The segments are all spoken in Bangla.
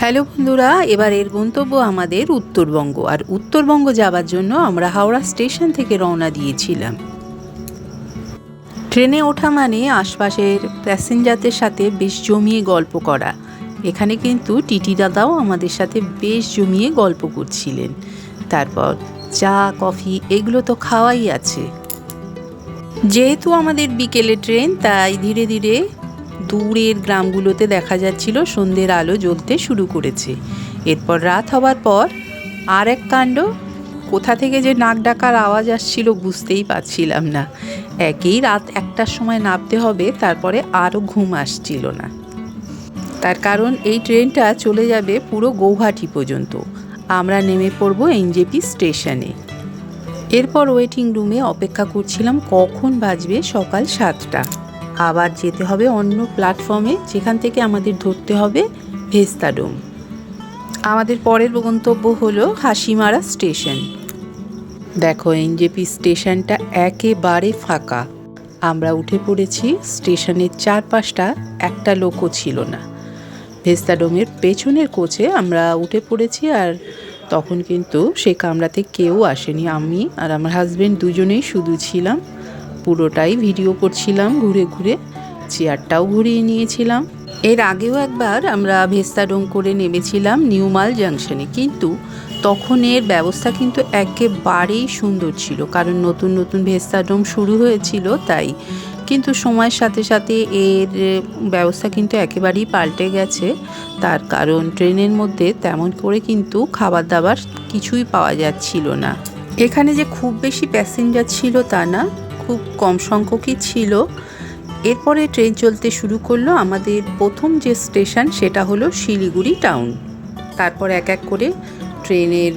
হ্যালো বন্ধুরা এবারের গন্তব্য আমাদের উত্তরবঙ্গ। আর উত্তরবঙ্গ যাবার জন্য আমরা হাওড়া স্টেশন থেকে রওনা দিয়েছিলাম। ট্রেনে ওঠা মানে আশপাশের প্যাসেঞ্জারদের সাথে বেশ জমিয়ে গল্প করা। এখানে কিন্তু টিটি দাদাও আমাদের সাথে বেশ জমিয়ে গল্প করছিলেন। তারপর চা, কফি এগুলো তো খাওয়াই আছে। যেহেতু আমাদের বিকেলে ট্রেন, তাই ধীরে ধীরে দূরের গ্রামগুলোতে দেখা যাচ্ছিল সন্ধ্যের আলো জ্বলতে শুরু করেছে। এরপর রাত হবার পর আর এক কাণ্ড, কোথা থেকে যে নাক ডাকার আওয়াজ আসছিল বুঝতেই পারছিলাম না। একেই রাত একটার সময় নামতে হবে, তারপরে আরও ঘুম আসছিল না। তার কারণ, এই ট্রেনটা চলে যাবে পুরো গৌহাটি পর্যন্ত। আমরা নেমে পড়ব এনজেপি স্টেশনে। এরপর ওয়েটিং রুমে অপেক্ষা করছিলাম কখন বাজবে সকাল সাতটা। আবার যেতে হবে অন্য প্ল্যাটফর্মে যেখান থেকে আমাদের ধরতে হবে ভেস্তাডোম আমাদের পরের গন্তব্য হলো হাসিমারা স্টেশন। দেখো, এনজেপি স্টেশনটা একেবারে ফাঁকা। আমরা উঠে পড়েছি, স্টেশনের চারপাশটা একটা লোকও ছিল না। ভেস্তাডোমের পেছনের কোচে আমরা উঠে পড়েছি আর তখন কিন্তু সে কামরাতে কেউ আসেনি। আমি আর আমার হাজব্যান্ড দুজনেই শুধু ছিলাম। পুরোটাই ভিডিও করছিলাম, ঘুরে ঘুরে চেয়ারটাও ঘুরিয়ে নিয়েছিলাম। এর আগেও একবার আমরা ভেস্তাডোম করে নেমেছিলাম নিউমাল জাংশনে, কিন্তু তখন এর ব্যবস্থা কিন্তু একেবারেই সুন্দর ছিল, কারণ নতুন নতুন ভেস্তাডোম শুরু হয়েছিল তাই। কিন্তু সময়ের সাথে সাথে এর ব্যবস্থা কিন্তু একেবারেই পাল্টে গেছে, তার কারণ ট্রেনের মধ্যে তেমন করে কিন্তু খাবার দাবার কিছুই পাওয়া যাচ্ছিল না। এখানে যে খুব বেশি প্যাসেঞ্জার ছিল তা না খুব কম সংখ্যকই ছিল। এরপরে ট্রেন চলতে শুরু করল আমাদের প্রথম যে স্টেশন, সেটা হলো শিলিগুড়ি টাউন। তারপর এক এক করে ট্রেনের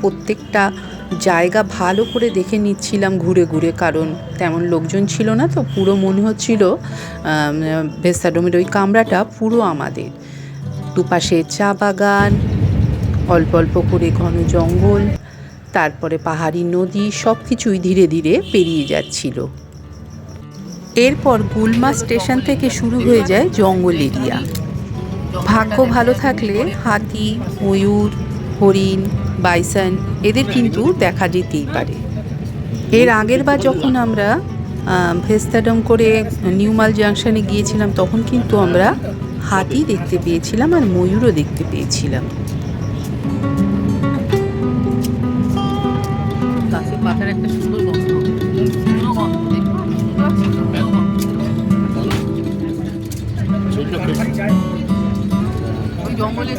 প্রত্যেকটা জায়গা ভালো করে দেখে নিচ্ছিলাম ঘুরে ঘুরে, কারণ তেমন লোকজন ছিল না তো, পুরো মনে হচ্ছিল ভেস্তাডোমের ওই কামরাটা পুরো আমাদের। দুপাশে চা বাগান, অল্প অল্প করে ঘন জঙ্গল তারপরে পাহাড়ি নদী সব কিছুই ধীরে ধীরে পেরিয়ে যাচ্ছিল। এরপর গুলমা স্টেশন থেকে শুরু হয়ে যায় জঙ্গল এরিয়া। ভাগ্য ভালো থাকলে হাতি, ময়ূর, হরিণ, বাইসন এদের কিন্তু দেখা যেতেই পারে। এর আগের বার যখন আমরা ভেস্তাডম করে নিউমাল জাংশনে গিয়েছিলাম, তখন কিন্তু আমরা হাতি দেখতে পেয়েছিলাম আর ময়ূরও দেখতে পেয়েছিলাম।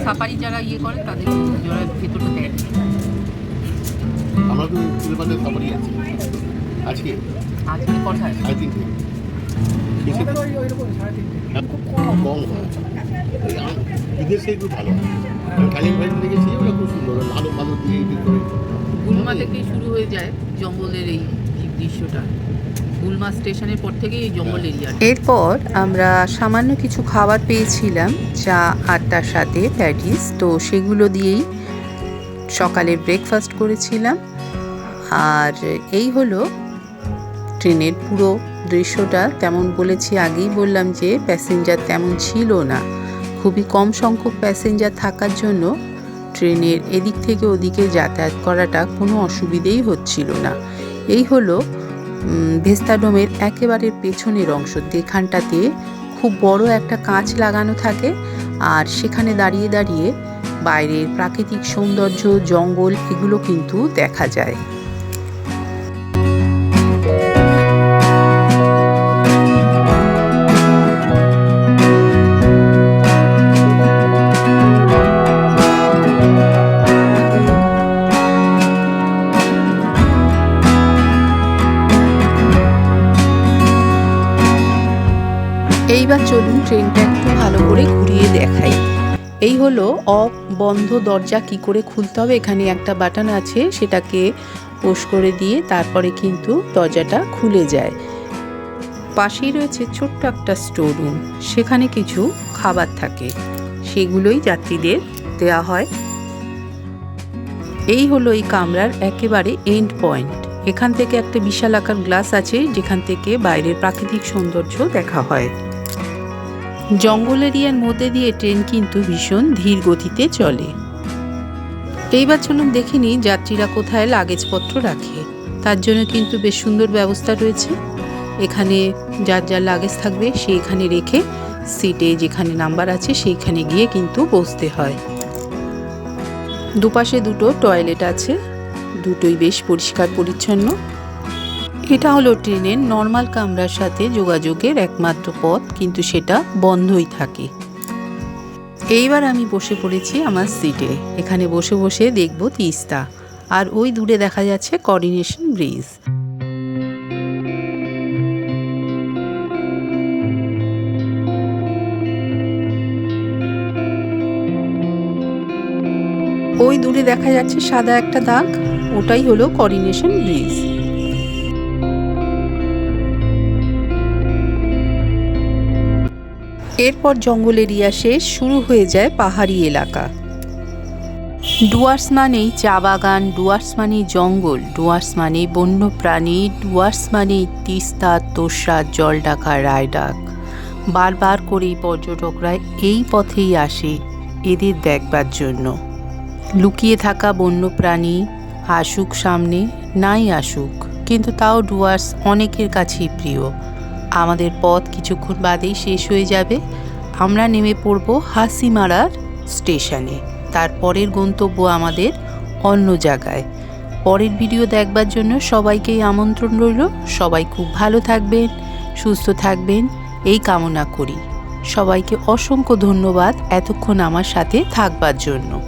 সাফারি যারা ইয়ে করে তাদের যারা ভেতরটা দেয়। আমরা তো সিলেবাসে সাফারি আছে। আজকে? আজকে কোথায়? আই থিঙ্ক খুব কম। হয়। বিদেশে একটু ভালো। দেখেছি ওরা খুব সুন্দর। ভালো দিয়ে এডিট করে। গুলমা থেকেই শুরু হয়ে যায় জঙ্গলের এই দৃশ্যটা। গুলমা স্টেশনের পর থেকেই এই জঙ্গল এরিয়া এরপর আমরা সামান্য কিছু খাবার পেয়েছিলাম চা আটটার সাথে প্যাটিস তো সেগুলো দিয়েই সকালে ব্রেকফাস্ট করেছিলাম। আর এই হলো ট্রেনের পুরো দৃশ্যটা। তেমন বলেছি আগেই বললাম যে প্যাসেঞ্জার তেমন ছিল না। খুবই কম সংখ্যক প্যাসেঞ্জার থাকার জন্য ট্রেনের এদিক থেকে ওদিকে যাতায়াত করাটা কোনো অসুবিধেই হচ্ছিল না। এই হলো ভেস্তাডোমের একেবারে পেছনের অংশ, যেখানটাতে খুব বড় একটা কাঁচ লাগানো থাকে আর সেখানে দাঁড়িয়ে দাঁড়িয়ে বাইরের প্রাকৃতিক সৌন্দর্য, জঙ্গল, এগুলো কিন্তু দেখা যায়। এইবার চলুন ট্রেনটা একটু ভালো করে ঘুরিয়ে দেখাই। এই হলো অফ বন্ধ দরজা কি করে খুলতে হবে, এখানে একটা বাটন আছে, সেটাকে পোষ করে দিয়ে তারপরে কিন্তু দরজাটা খুলে যায়। পাশেই রয়েছে ছোট্ট একটা স্টোর রুম সেখানে কিছু খাবার থাকে, সেগুলোই যাত্রীদের দেওয়া হয়। এই হলো এই কামরার একেবারে এন্ড পয়েন্ট এখান থেকে একটা বিশাল আকার গ্লাস আছে, যেখান থেকে বাইরের প্রাকৃতিক সৌন্দর্য দেখা হয়। জঙ্গল এরিয়ার মধ্যে দিয়ে ট্রেন কিন্তু ভীষণ ধীর গতিতে চলে। এইবার চলুন দেখে নিই যাত্রীরা কোথায় লাগেজপত্র রাখে। তার জন্য কিন্তু বেশ সুন্দর ব্যবস্থা রয়েছে। এখানে যার যার লাগেজ থাকবে সে এখানে রেখে সিটে যেখানে নাম্বার আছে সেইখানে গিয়ে কিন্তু বসতে হয়। দুপাশে দুটো টয়লেট আছে। দুটোই বেশ পরিষ্কার পরিচ্ছন্ন। এটা হলো ট্রেনের নর্মাল কামরার সাথে যোগাযোগের একমাত্র পথ, কিন্তু সেটা বন্ধই থাকে। এইবার আমি বসে পড়েছি আমার সিটে। এখানে বসে বসে দেখব তিস্তা। আর ওই দূরে দেখা যাচ্ছে কোঅর্ডিনেশন ব্রিজ ওই দূরে দেখা যাচ্ছে সাদা একটা দাগ। ওটাই হলো কোঅর্ডিনেশন ব্রিজ এরপর জঙ্গল এরিয়া শেষ শুরু হয়ে যায় পাহাড়ি এলাকা। ডুয়ার্স মানেই চা বাগান, ডুয়ার্স মানেই জঙ্গল, ডুয়ার্স মানে বন্য প্রাণী ডুয়ার্স মানেই তিস্তা, তোষা জল ডাকা রায়ডাক। বারবার করেই পর্যটকরা এই পথেই আসে এদের দেখবার জন্য। লুকিয়ে থাকা বন্য প্রাণী আসুক সামনে, নাই আসুক, কিন্তু তাও ডুয়ার্স অনেকের কাছেই প্রিয়। আমাদের পথ কিছুক্ষণ বাদেই শেষ হয়ে যাবে। আমরা নেমে পড়ব হাসিমারার স্টেশনে। তারপরের গন্তব্য আমাদের অন্য জায়গায়। পরের ভিডিও দেখবার জন্য সবাইকেই আমন্ত্রণ রইল। সবাই খুব ভালো থাকবেন, সুস্থ থাকবেন। এই কামনা করি। সবাইকে অসংখ্য ধন্যবাদ এতক্ষণ আমার সাথে থাকবার জন্য।